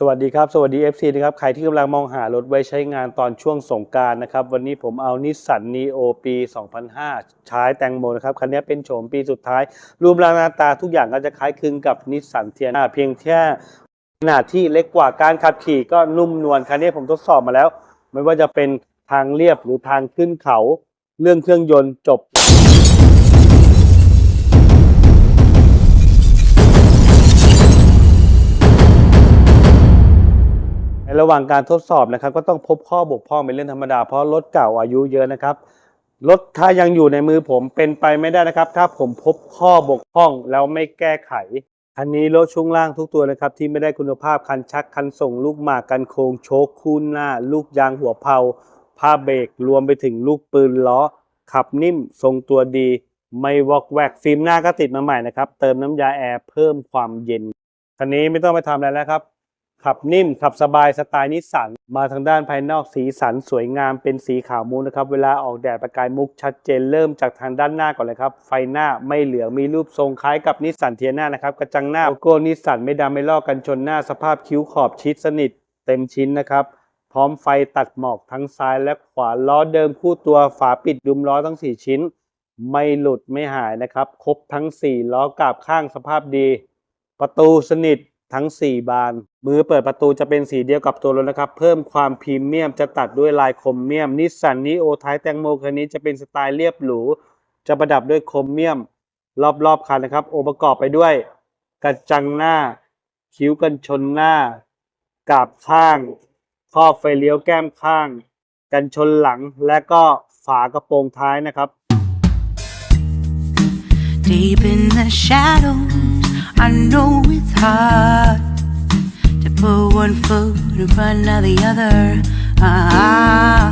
สวัสดีครับ สวัสดี FC นะครับ ใครที่กำลังมองหารถไว้ใช้งานตอนช่วงสงการนะครับ วันนี้ผมเอานิสสันนีโอปี 2005 ใช้แตงโมนะครับ คันนี้เป็นโฉมปีสุดท้าย รูปร่างหน้าตาทุกอย่างก็จะคล้ายคลึงกับนิสสันเทียนาเพียงแค่ขนาดที่เล็กกว่าการขับขี่ก็นุ่มนวลคันนี้ผมทดสอบมาแล้ว ไม่ว่าจะเป็นทางเรียบหรือทางขึ้นเขา เรื่องเครื่องยนต์จบ หว่างการทดสอบนะครับ ก็ต้องพบข้อบกพร่องเป็นเรื่องธรรมดาเพราะรถเก่าอายุเยอะนะครับรถถ้ายังอยู่ในมือผมเป็นไปไม่ได้นะครับ ถ้าผมพบข้อบกพร่องแล้วไม่แก้ไขคันนี้รถช่วงล่างทุกตัวนะครับ ที่ไม่ได้คุณภาพคันชักคันส่งลูกหมากกันโครงโชคคู่หน้า ลูกยางหัวเพาผ้าเบรกรวมไปถึงลูกปืนล้อ ขับนิ่มทรงตัวดี ไม่วอกแวกฟิล์มหน้าก็ติดมาใหม่นะครับ เติมน้ำยาแอร์เพิ่มความเย็นคันนี้ไม่ต้องไปทำอะไรแล้วครับ ขับนิ่มขับสบายสไตล์นิสสันมาทางด้านภายนอกสีสันสวยงามเป็นสีขาวมูนนะครับ เวลาออกแดดประกายมุกชัดเจนเริ่มจากทางด้านหน้าก่อนเลยครับ ไฟหน้าไม่เหลืองมีรูปทรงคล้ายกับนิสสันเทียนานะครับ กระจังหน้าโลโก้นิสสันไม่ดำไม่ลอกกันชนหน้าสภาพคิ้วขอบชิดสนิทเต็มชิ้นนะครับ พร้อมไฟตัดหมอกทั้งซ้ายและขวาล้อเดิมคู่ตัวฝาปิดดุมล้อทั้ง 4 ชิ้น ไม่หลุดไม่หายนะครับ ครบทั้ง 4 ล้อกาบข้างสภาพดี ประตูสนิท ทั้ง 4 บาน มือเปิดประตูจะเป็นสีเดียวกับตัวรถนะครับ เพิ่มความพรีเมียมจะตัดด้วยลายคมเมียม นิสสันนีโอท้ายแตงโมคันนี้จะเป็นสไตล์เรียบหรู จะประดับด้วยคมเมียม รอบๆคันนะครับ องค์ประกอบไปด้วย กระจังหน้า คิ้วกันชนหน้ากาบข้างครอบไฟเลี้ยวแก้มข้าง กันชนหลังและก็ฝากระโปรงท้ายนะครับ Deep in the shadows, I know it's hard to put one foot in front of the other. Ah,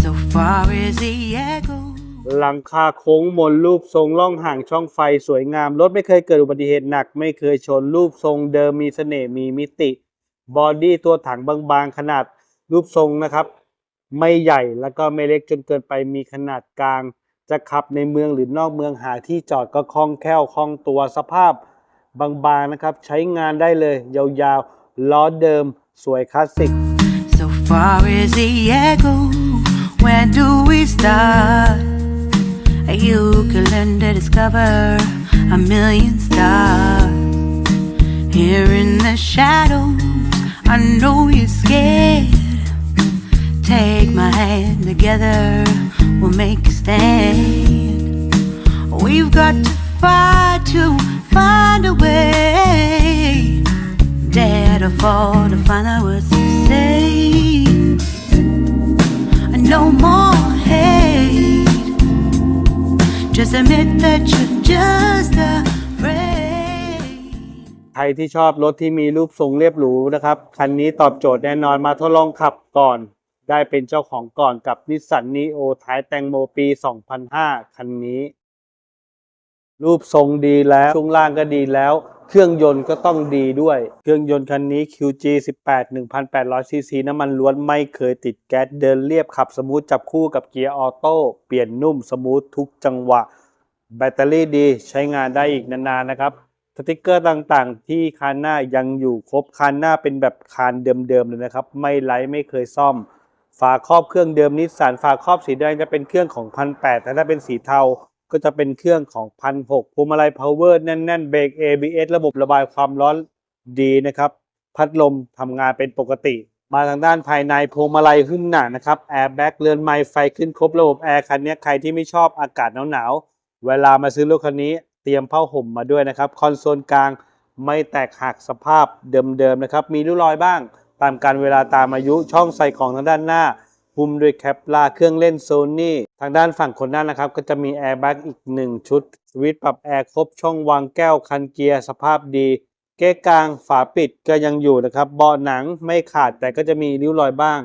so far as the echo. หลังคาโค้งมนรูปทรงล่องห่างช่องไฟสวยงาม รถไม่เคยเกิดอุบัติเหตุหนัก ไม่เคยชนรูปทรงเดิมมีเสน่ห์มีมิติ บอดี้ตัวถังบางๆ ขนาดรูปทรงนะครับ ไม่ใหญ่แล้วก็ไม่เล็กจนเกินไปมีขนาดกลาง จะขับในเมืองหรือนอกเมืองหาที่จอดก็คล่องแคล่วคล่องตัวสภาพ บางๆนะครับ ใช้งานได้เลย ยาวๆ ล้อเดิมสวยคลาสสิก So far as the echo, where do we start? You can learn to discover a million stars. Here in the shadows, I know you're scared. Take my hand together, we'll make a stand. We've got to fight to find a way. Dare to fall to find out what to say. No more hate. Just admit that you're just afraid. ใครที่ชอบรถที่มีรูปทรงเรียบหรูนะครับ คันนี้ตอบโจทย์แน่นอนมาทดลองขับก่อน ได้เป็นเจ้าของก่อนกับนิสสันนีโอท้ายแตงโมปี 2005 คันนี้ รูปทรงดีแล้วช่วงล่างก็ดีแล้ว เครื่องยนต์ก็ต้องดีด้วย เครื่องยนต์คันนี้ QG 18 1,800 ซีซีน้ำมันล้วนไม่เคยติดแก๊สเดินเรียบขับสมูทจับคู่กับเกียร์ออโต้เปลี่ยนนุ่มสมูททุกจังหวะ แบตเตอรี่ดีใช้งานได้อีกนานๆนะครับสติกเกอร์ต่างๆ ที่คานหน้ายังอยู่ครบคานหน้าเป็นแบบคานเดิมๆเลยนะครับ ไม่ไร้ไม่เคยซ่อม ฝาครอบเครื่องเดิมนิสสันฝาครอบสีแดงจะเป็นเครื่องของพันแแต่ถ้าเป็นสีเทา ก็จะเป็นเครื่องของพันหกพวงมาลัยพาวเวอร์แน่นๆเบรก ABS ระบบระบายความร้อนดีนะครับ พัดลมทำงานเป็นปกติ มาทางด้านภายในพวงมาลัยขึ้นหนานะครับแอร์แบ็กเรือนไม้ไฟขึ้นครบระบบแอร์คันนี้ใครที่ไม่ชอบอากาศหนาวๆเวลามาซื้อรถคันนี้เตรียมผ้าห่มมาด้วยนะครับคอนโซลกลางไม่แตกหักสภาพเดิมๆนะครับมีริ้วรอยบ้าง ตามการเวลาตามอายุช่องใส่ของทางด้านหน้า หุ้มด้วยแคปลาเครื่องเล่นโซนี่ทางด้านฝั่งคนหน้านะครับ ก็จะมีแอร์แบ็กอีก 1 ชุด สวิตช์ปรับแอร์ครบช่องวางแก้วคันเกียร์สภาพดี เก้กลางฝาปิดก็ยังอยู่นะครับ เบาะหนังไม่ขาดแต่ก็จะมีริ้วรอยบ้าง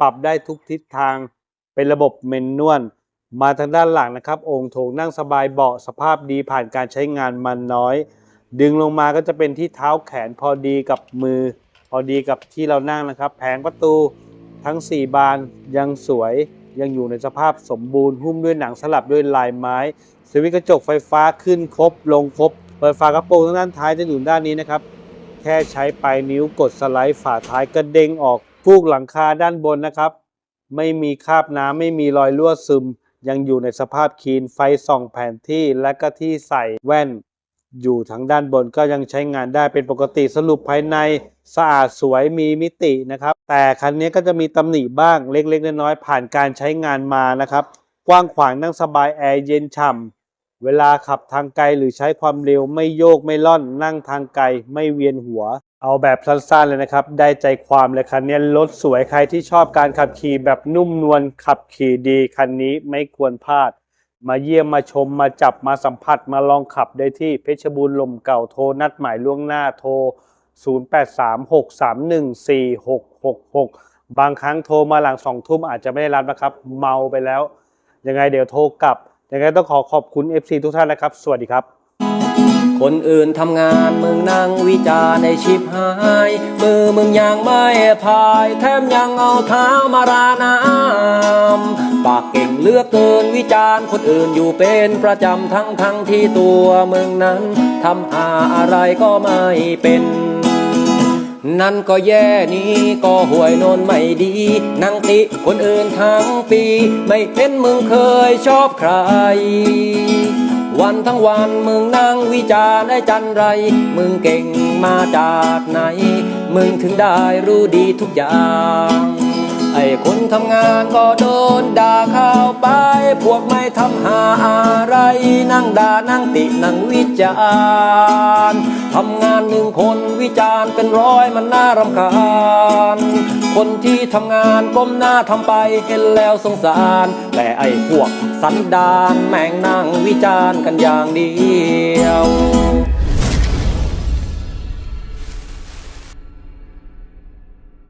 ปรับได้ทุกทิศทาง เป็นระบบเมนนวลมาทางด้านหลังนะครับองค์โถงนั่งสบายเบาะสภาพดีผ่านการใช้งานมันน้อย ดึงลงมาก็จะเป็นที่เท้าแขนพอดีกับมือ พอดีกับที่เรานั่งนะครับ แผงประตู ทั้ง 4 บานยังสวยยังอยู่ในสภาพสมบูรณ์หุ้มด้วยหนังสลับด้วยลายไม้สวิตช์กระจกไฟฟ้าขึ้นครบลงครบ เปิดฝากระโปรงด้านท้ายจะอยู่ด้านนี้นะครับ แค่ใช้ปลายนิ้วกดสไลด์ฝาท้ายกระเด้งออกฟูกหลังคาด้านบนนะครับ ไม่มีคราบน้ำไม่มีรอยรั่วซึม ยังอยู่ในสภาพคีนไฟส่องแผนที่และก็ที่ใส่แว่น อยู่ทั้งด้านบนก็ยังใช้งานได้เป็นปกติสรุปภายในสะอาดสวยมีมิตินะครับ แต่คันนี้ก็จะมีตำหนิบ้างเล็กๆน้อยๆผ่านการใช้งานมานะครับ กว้างขวางนั่งสบายแอร์เย็นฉ่ำเวลาขับทางไกลหรือใช้ความเร็วไม่โยกไม่ล่อนนั่งทางไกลไม่เวียนหัว เอาแบบสั้นๆเลยนะครับ ได้ใจความเลยคันนี้รถสวยใครที่ชอบการขับขี่แบบนุ่มนวลขับขี่ดีคันนี้ไม่ควรพลาด มาเยี่ยมมาชมมาจับมาสัมผัสมาลองขับได้ที่เพชรบูรณ์ลมเก่าโทรนัดหมายล่วงหน้าโทร 0836314666 บางครั้งโทรมาหลังสองทุ่มอาจจะไม่ได้รับนะครับ เมาไปแล้ว ยังไงเดี๋ยวโทรกลับ ยังไงต้องขอขอบคุณ FC ทุกท่านนะครับ สวัสดีครับ คนอื่นทำงานมึงนั่งวิจารณ์ในชิบหาย มือมึงยังไม่พาย แถมยังเอาเท้ามาราน้ำปากเก่งเลือกเกินวิจารณ์คนอื่นอยู่เป็นประจำทั้งทั้งที่ตัวมึงนั้นทำอาอะไรก็ไม่เป็นนั่นก็แย่นี้ก็ห่วยโนนไม่ดีนังติคนอื่นทั้งปี ไม่เห็นมึงเคยชอบใคร วันทั้งวันมึงนั่งวิจารณ์ไอ้จันไร มึงเก่งมาจากไหน มึงถึงได้รู้ดีทุกอย่าง ไอ้คนทำงานก็โดนด่าเข้า ดานั่งตินั่งวิจารณ์ทำงานหนึ่งคนวิจารณ์เป็นร้อยมันน่ารำคาญ คนที่ทำงานก้มหน้าทำไปเห็นแล้วสงสาร แต่ไอ้พวกสันดานแม่งนั่งวิจารณ์กันอย่างเดียว